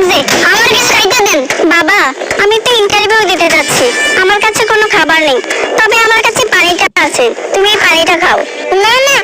লাগছে আমার কিছু খাইতে দেন। বাবা, আমি তো ইন্টারভিউ দিতে যাচ্ছি। আমার কাছে কোনো খাবার নেই। তবে আমার কাছে পানিটা আছে। তুমি এই পানিটা খাও। না না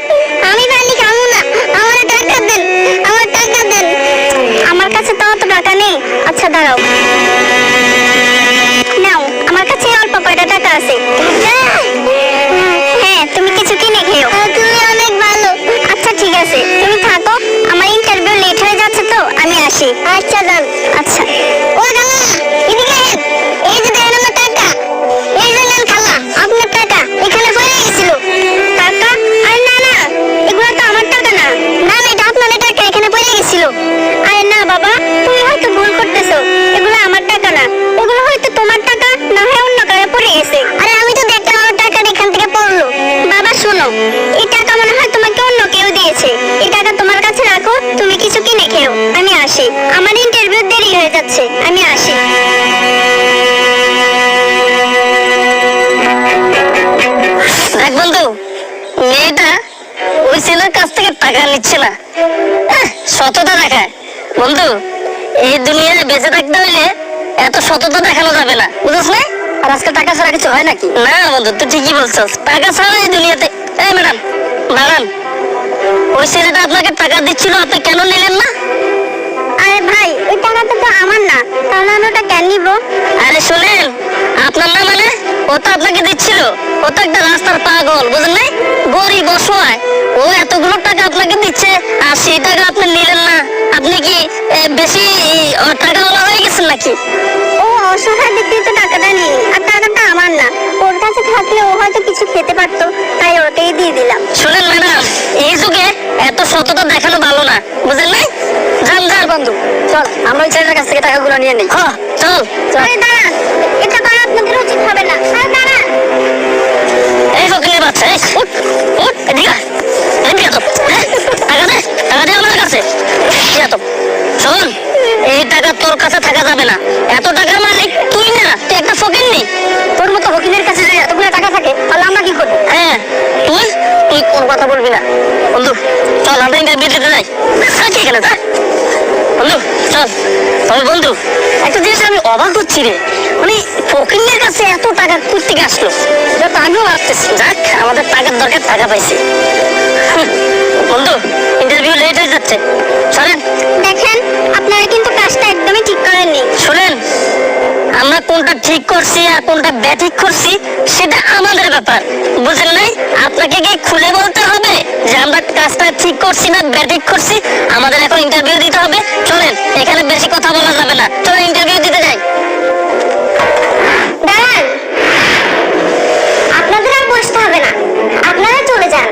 হয়ে যাচ্ছে। আমি আসি। বন্ধু, মেয়েটা ওই ছেলের কাছ থেকে টাকা নিচ্ছে না। সততা দেখায়। বন্ধু, এই দুনিয়ায় বেঁচে থাকতে হইলে এত সততা দেখানো যাবে না। বুঝছ আর আজকে টাকা ছাড়া কিছু হয় নাকি? না বন্ধু, তুই ঠিকই বলছস। টাকা ছাড়া এই দুনিয়াতে এই ম্যাডাম দাঁড়ান ওই ছেলেটা আপনাকে টাকা দিচ্ছিল, আপনি কেন নিলেন না? আরে ভাই ওই টাকাটা তো আমার না। তাহলে আমি ওটা কেন নিবো? আরে শুনেন আপনার না মানে? ও তো আপনাকে দিচ্ছিল। ও তো একটা রাস্তার পাগল বুঝলেন নাই? গরিব অসহায়। ও এতগুলো টাকা আপনাকে দিচ্ছে আর সেই টাকা আপনি নিলেন না। আপনি কি বেশি টাকাওয়ালা হয়ে গেছেন নাকি? ও অসহায় ব্যক্তি তো টাকাটা নেই আর টাকাটা আমার না। ওর কাছে থাকলে ও ওই ছেলেটার কাছ থেকে টাকাগুলো নিয়ে নিই। হ্যাঁ চল। চল। আরে দাঁড়ান এটা করা আপনাদের উচিত হবে না। এই ফকিরের বাচ্চা এই উঠ উঠ এদিকে বিয়াদব, হ্যাঁ? টাকা দে টাকা দে আমার কাছে। শোন এই টাকা তোর কাছে থাকা যাবে না। এত টাকার মালিক তুই না তুই একটা ফকির নি। তোর মতো ফকিরের কাছে যে এতগুলো টাকা থাকে তাহলে আমরা কি করব? হ্যাঁ তুই তুই কোন কথা বলবি না। বন্ধু চল আমরা ইন্টারভিউ দিতে যাই। এখানে যা। বন্ধু তবে বন্ধু একটা জিনিস আমি অবাক হচ্ছি রে। মানে ফকিরের কাছে এত টাকা কোথা আসলো? এটা আমিও ভাবতেছি। যাক আমাদের টাকার দরকার টাকা পাইছি। বন্ধু ইন্টারভিউ লেট হয়ে যাচ্ছে। চলেন। দেখেন আপনারা কিন্তু কাজটা একদমই ঠিক করেননি। শুনেন আমরা কোনটা ঠিক করছি আর কোনটা ব্যাঠিক করছি সেটা আমাদের ব্যাপার। বুঝলেন নাই? আপনাকে কি খুলে বলতে হবে? যে কাজটা ঠিক করছি না ব্যাঠিক করছি আমাদের এখন ইন্টারভিউ দিতে হবে। চলেন এখানে বেশি কথা বলা যাবে না। চলেন ইন্টারভিউ দিতে যাই। দাঁড়ান। আপনাদের আর বসতে হবে না। আপনারা চলে যান।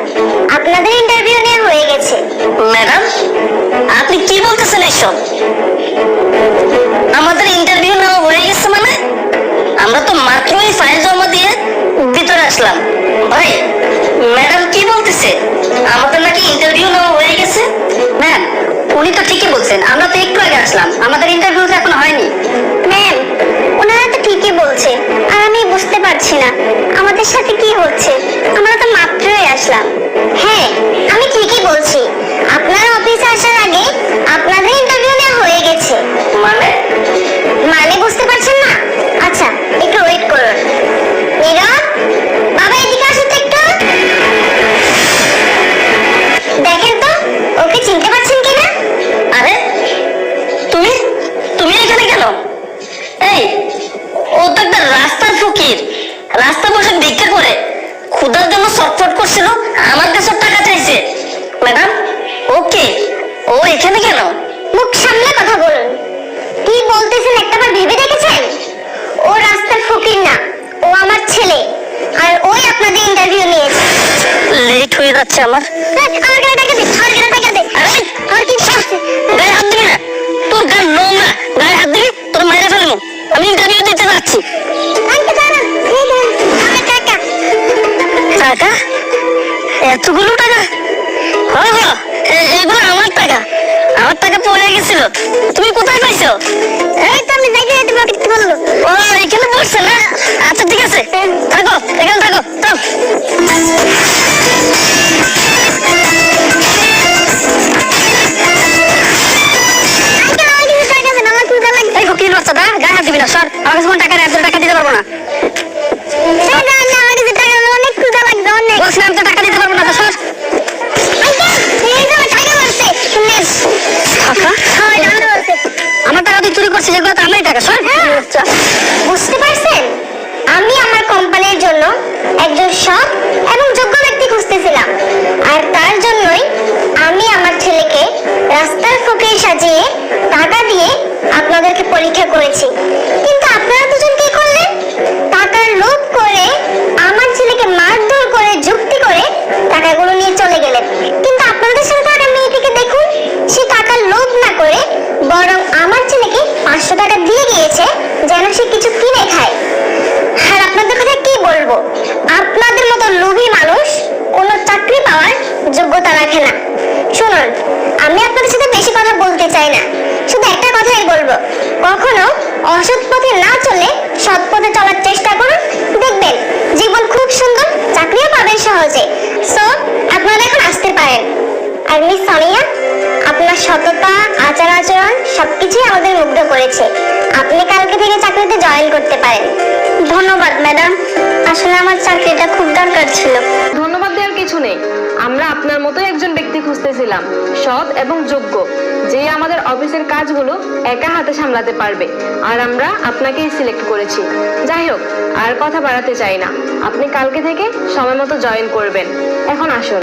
আপনাদের ইন্টারভিউ নিয়ে হয়ে গেছে। ম্যাডাম আপনি কি বলতেছেন এসব? আমাদের ইন্টারভিউ নেওয়া হয়ে গেছে মানে? আমরা তো মাত্রই ফাইল জমা দিয়ে ভিতরে আসলাম। ভাই ম্যাডাম কি বলতেছে? উনি তো ঠিকই বলছেন। আমরা তো একটু আগে আসলাম। আমাদের ইন্টারভিউ এখন হয়নি। ম্যাম ওনারা তো ঠিকই বলছে, আর আমি বুঝতে পারছি না। আমাদের সাথে কি হচ্ছে? ছটফট করছিল, আমার কাছে টাকা চাইছে। ম্যাডাম, ওকে, ও এখানে কেন? মুখ সামলে কথা বলুন। কি বলতেছেন একটাবার ভেবে দেখেছেন ও রাস্তার ফকির না, ও আমার ছেলে, আর ওই আপনাদের ইন্টারভিউ নিয়েছে লেট হয়ে যাচ্ছে আমার। আমার গায়ে টাকা দে, আমার গায়ে টাকা দে। আরে আর কি করছে গায়ে হাত দিবি না? তোর গায়ে নোংরা গায়ে হাত দিবি, তোর মেরে ফেলব। আমি ইন্টারভিউ দিতে যাচ্ছি। টাকা? এতগুলো টাকা? এগুলো আমার টাকা। আমার টাকা পড়ে গেছিল। তুমি কোথায় পাইছো? এই তো আমি দেখে বলল? ও এখানে বসছে না? আচ্ছা ঠিক আছে। থাকো এখানে থাকো। তো আমার কাছে টাকা নেই টাকা দিতে পারব না। বলছিলাম তো টাকা দিতে পারব না তো সর আমার টাকা তুই চুরি করছিস এগুলো তো আমারই টাকা অসৎ পথে না চলে সৎ পথে চলার চেষ্টা করুন, দেখবেন জীবন খুব সুন্দর, চাকরিও পাবেন সহজে। সো আপনারা এখন আসতে পারেন। আর মিস সামিয়া, আপনার সততা, আচার আচরণ সবকিছুই আমাদের মুগ্ধ করেছে। আপনি কালকে থেকে চাকরিতে জয়েন করতে পারেন। ধন্যবাদ, ম্যাডাম। আসলে আমার চাকরিটা খুব দরকার ছিল। ধন্যবাদ দেওয়ার কিছু নেই। আমরা আপনার মতো একজন ব্যক্তি খুঁজতেছিলাম, সৎ এবং যোগ্য, যে আমাদের অফিসের কাজগুলো একা হাতে সামলাতে পারবে। আর আমরা আপনাকেই সিলেক্ট করেছি। যাই হোক, আর কথা বাড়াতে চাই না। আপনি কালকে থেকে সময় মতো জয়েন করবেন। এখন আসুন।